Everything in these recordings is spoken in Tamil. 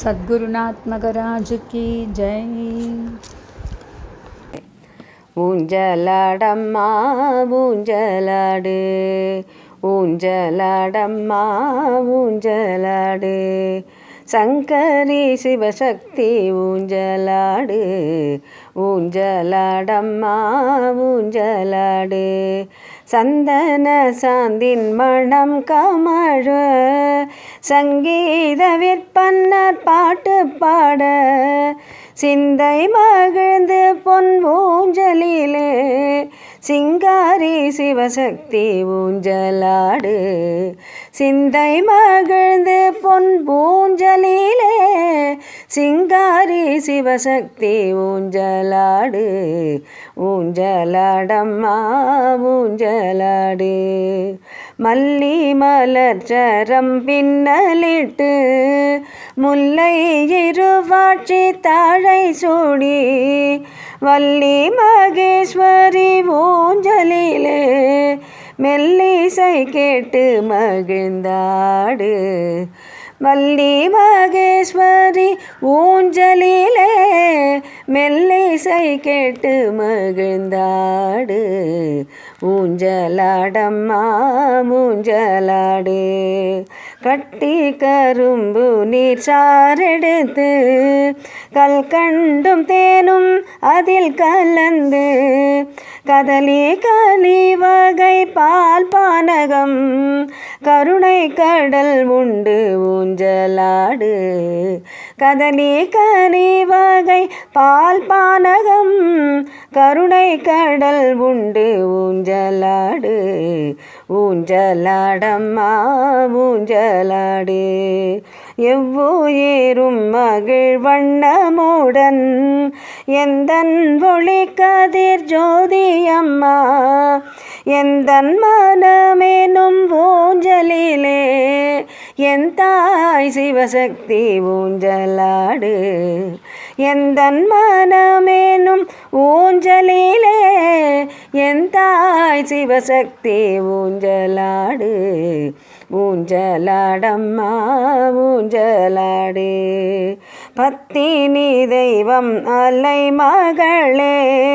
சத்குருநாத் மகராஜ் கி ஜெய் ஊஞ்சலாடம்மா ஊஞ்சலாடு ஊஞ்சலாடம்மா ஊஞ்சலாடு சங்கரி சிவசக்தி ஊஞ்சலாடு ஊஞ்சலாடம்மா ஊஞ்சலாடு சந்தன சாந்தின் மணம் கமழு சங்கீத விற்பன்னர் பாட்டு பாட சிந்தை மகிழ்ந்து பொன் ஊஞ்சலிலே சிங்காரி சிவசக்தி ஊஞ்சலாடு. சிந்தை மகிழ்ந்து பொன் ஊஞ்சலிலே சிங்காரி சிவசக்தி ஊஞ்சலாடு ஊஞ்சலாடம்மா ஊஞ்சலாடு. மல்லி மலர் சரம் பின்னலிட்டு முல்லை இருவாட்சி தாழை சூடி வள்ளி மகேஸ்வரி ஊஞ்சலிலே மெல்லிசை கேட்டு மகிழ்ந்தாடு. வள்ளி மகேஸ்வரி ஊஞ்சலிலே மெல்லிசை கேட்டு மகிழ்ந்தாடு. ஊஞ்சலாடம்மா ஊஞ்சலாடு கட்டி கரும்பு நீர் சாரெடுத்து கல்கண்டும் தேனும் அதில் கலந்து கதலி கனி வகை பால் பானகம் கருணை கடல் உண்டு ஊஞ்சலாடு. கதலி கனி வகை பால் பானகம். கருணை கடல் உண்டு ஊஞ்சலாடு. ஊஞ்சலாடம்மா ஊஞ்சலாடு. எவ்வுயிரும் மகிழ் வண்ணமுடன். எந்தன் ஒளி கதிர் ஜோதியம்மா. எந்தன் மனமேனும் ஊஞ்சலிலே. என் தாய் சிவசக்தி ஊஞ்சலாடு. எந்தன் மனமேனும் ஊஞ்சலிலே. என் தாய் சிவசக்தி ஊஞ்சலாடு. ஊஞ்சலாடம்மா ஊஞ்சலாடு. பத்தினி தெய்வம் அலை மகளே.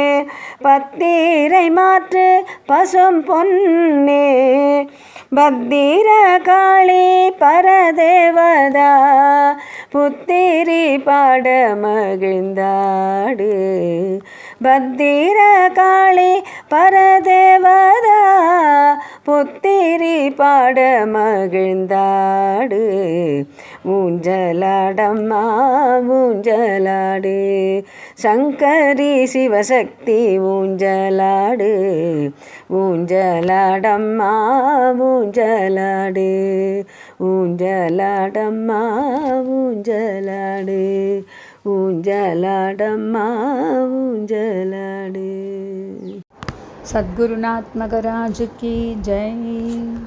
பத்தீரை மாற்று பசும் பொன்னே. பத்திர காளி பரதேவதா புத்திரி பாட மகிழ்ந்தாடு. பத்திர காளி பரதேவதா புத்திரி பாட மகிழ்ந்தாடு. ஊஞ்சலாடம்மா ஊஞ்சலாடு. சங்கரி சிவசக்தி ஊஞ்சலாடு. ஊஞ்சலாடம்மா ஊஞ்சலாடு. ஊஞ்சலாடம்மா ஊஞ்சலாடு. ஊஞ்சலாடம்மா ஊஞ்சலாடு. சத்குருநாத் மகராஜ் கி ஜெய்.